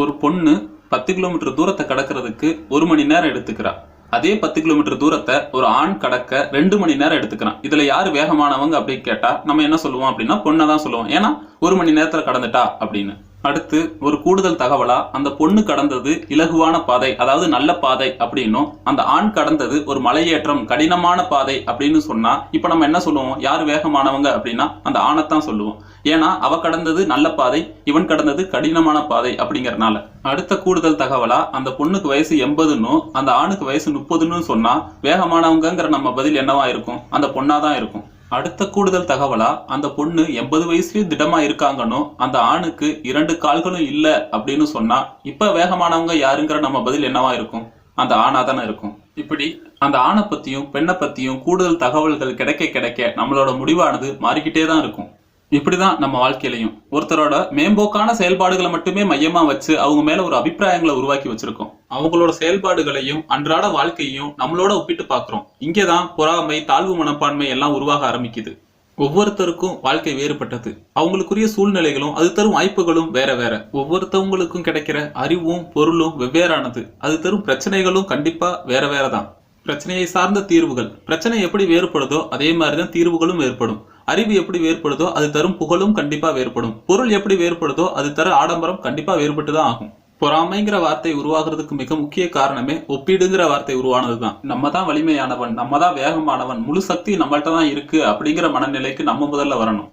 ஒரு பொண்ணு பத்து கிலோமீட்டர் தூரத்தை கடக்கிறதுக்கு ஒரு மணி நேரம் எடுத்துக்கிறா. அதே பத்து கிலோமீட்டர் தூரத்தை ஒரு ஆண் கடக்க ரெண்டு மணி நேரம் எடுத்துக்கிறான். இதுல யார் வேகமானவங்க அப்படின்னு கேட்டா நம்ம என்ன சொல்லுவோம் அப்படின்னா பொண்ணை தான் சொல்லுவோம். ஏன்னா ஒரு மணி நேரத்தில் கடந்துட்டா அப்படின்னு. அடுத்து ஒரு கூடுதல் தகவலா அந்த பொண்ணு கடந்தது இலகுவான பாதை அதாவது நல்ல பாதை அப்படின்னும் அந்த ஆண் கடந்தது ஒரு மலையேற்றம் கடினமான பாதை அப்படின்னு சொன்னா இப்ப நம்ம என்ன சொல்லுவோம்? யார் வேகமானவங்க அப்படின்னா அந்த ஆணைத்தான் சொல்லுவோம். ஏன்னா அவ கடந்தது நல்ல பாதை இவன் கடந்தது கடினமான பாதை அப்படிங்கறனால. அடுத்த கூடுதல் தகவலா அந்த பொண்ணுக்கு வயசு எண்பதுன்னும் அந்த ஆணுக்கு வயசு முப்பதுன்னு சொன்னா வேகமானவங்கங்கிற நம்ம பதில் என்னவா இருக்கும்? அந்த பொண்ணாதான் இருக்கும். அடுத்த கூடுதல் தகவலா அந்த பொண்ணு எண்பது வயசுலயும் திடமா இருக்காங்கன்னு அந்த ஆணுக்கு இரண்டு கால்களும் இல்ல அப்படின்னு சொன்னா இப்ப வேகமானவங்க யாருங்கிற நம்ம பதில் என்னவா இருக்கும்? அந்த ஆணா தானே இருக்கும். இப்படி அந்த ஆணை பத்தியும் பெண்ணை பத்தியும் கூடுதல் தகவல்கள் கிடைக்க கிடைக்க நம்மளோட முடிவானது மாறிக்கிட்டே தான் இருக்கும். இப்படிதான் நம்ம வாழ்க்கையிலையும். ஒருத்தரோட மேம்போக்கான செயல்பாடுகளை மட்டுமே மையமா வச்சு அவங்க மேல ஒரு அபிப்பிராயங்களை உருவாக்கி வச்சிருக்கோம். அவங்களோட செயல்பாடுகளையும் அன்றாட வாழ்க்கையையும் நம்மளோட ஒப்பிட்டு பார்க்குறோம். இங்கே தான் பொறாமை தாழ்வு மனப்பான்மை எல்லாம் உருவாக ஆரம்பிக்குது. ஒவ்வொருத்தருக்கும் வாழ்க்கை வேறுபட்டது. அவங்களுக்குரிய சூழ்நிலைகளும் அது தரும் வாய்ப்புகளும் வேற வேற. ஒவ்வொருத்தவங்களுக்கும் கிடைக்கிற அறிவும் பொருளும் வெவ்வேறானது. அது தரும் பிரச்சனைகளும் கண்டிப்பா வேற வேற தான் பிரச்சனையை சார்ந்த தீர்வுகள். பிரச்சனை எப்படி வேறுபடுதோ அதே மாதிரி தான் தீர்வுகளும் வேறுபடும். அறிவு எப்படி வேறுபடுதோ அது தரும் புகழும் கண்டிப்பா வேறுபடும். பொருள் எப்படி வேறுபடுதோ அது தர ஆடம்பரம் கண்டிப்பா வேறுபட்டு தான் ஆகும். பொறாமைங்கிற வார்த்தை உருவாகிறதுக்கு மிக முக்கிய காரணமே ஒப்பீடுங்கிற வார்த்தை உருவானது தான் நம்ம தான் வலிமையானவன் நம்ம தான் வேகமானவன் முழு சக்தி நம்மள்ட்ட தான் இருக்கு அப்படிங்கிற மனநிலைக்கு நம்ம முதல்ல வரணும்.